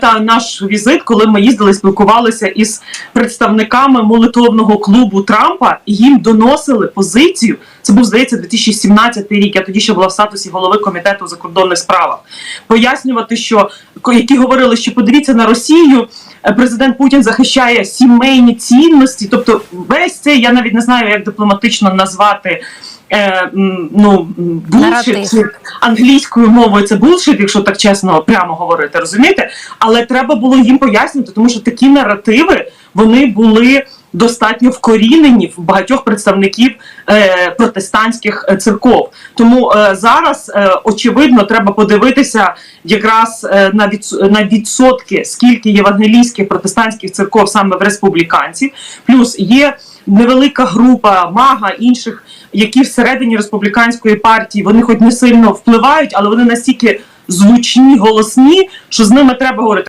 Та наш візит, коли ми їздили, спілкувалися із представниками молитовного клубу Трампа, і їм доносили позицію. Це був здається 2017 рік. Я тоді ще була в статусі голови комітету у закордонних справах. Пояснювати, що які говорили, що подивіться на Росію. е, Президент Путін захищає сімейні цінності. Тобто, весь цей я навіть не знаю, як дипломатично назвати. Е, ну булшит, англійською мовою це булшит, якщо так чесно прямо говорити, розумієте? Але треба було їм пояснити, тому що такі наративи вони були достатньо вкорінені в багатьох представників е, протестантських е, церков. Тому е, зараз е, очевидно треба подивитися якраз е, на відс- на відсотки, скільки євангелійських протестантських церков саме в республіканців. Плюс є невелика група мага інших, які всередині республіканської партії вони хоч не сильно впливають, але вони настільки звучні, голосні, що з ними треба говорити.